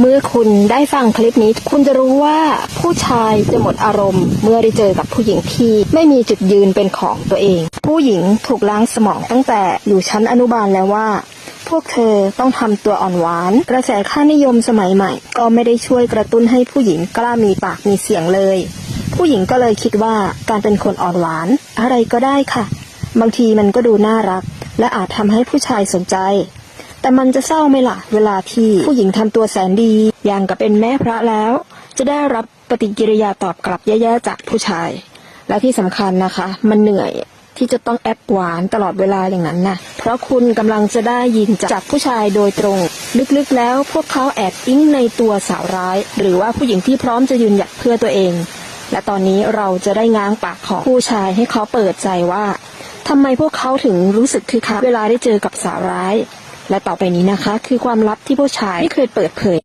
เมื่อคุณได้ฟังคลิปนี้ คุณจะรู้ว่าผู้ชายจะหมดอารมณ์ เมื่อได้เจอกับผู้หญิงที่ไม่มีจุดยืนเป็นของตัวเอง ผู้หญิงถูกล้างสมองตั้งแต่อยู่ชั้นอนุบาลแล้วว่าพวกเธอต้องทำตัวอ่อนหวาน กระแสค่านิยมสมัยใหม่ ก็ไม่ได้ช่วยกระตุ้นให้ผู้หญิงกล้ามีปากมีเสียงเลย ผู้หญิงก็เลยคิดว่าการเป็นคนอ่อนหวาน อะไรก็ได้ค่ะ บางทีมันก็ดูน่ารัก และอาจทำให้ผู้ชายสนใจ แต่มันจะเศร้าไหมล่ะ เวลาที่ผู้หญิงทำตัวแสนดี อย่างกับเป็นแม่พระแล้ว จะได้รับปฏิกิริยาตอบกลับแย่ๆจากผู้ชาย และที่สำคัญนะคะ มันเหนื่อยที่จะต้องแอปหวานตลอดเวลาอย่างนั้นนะเพราะคุณกำลังจะได้ยินจากผู้ชายโดยตรง ลึกๆแล้วพวกเขาแอบอิงในตัวสาวร้าย หรือว่าผู้หญิงที่พร้อมจะยืนหยัดเพื่อตัวเอง และตอนนี้เราจะได้ง้างปากของผู้ชายให้เขาเปิดใจว่าทำไมพวกเขาถึงรู้สึกคึกคักเวลาได้เจอกับสาวร้าย และต่อไปนี้นะคะ คือความลับที่ผู้ชายไม่เคยเปิดเผย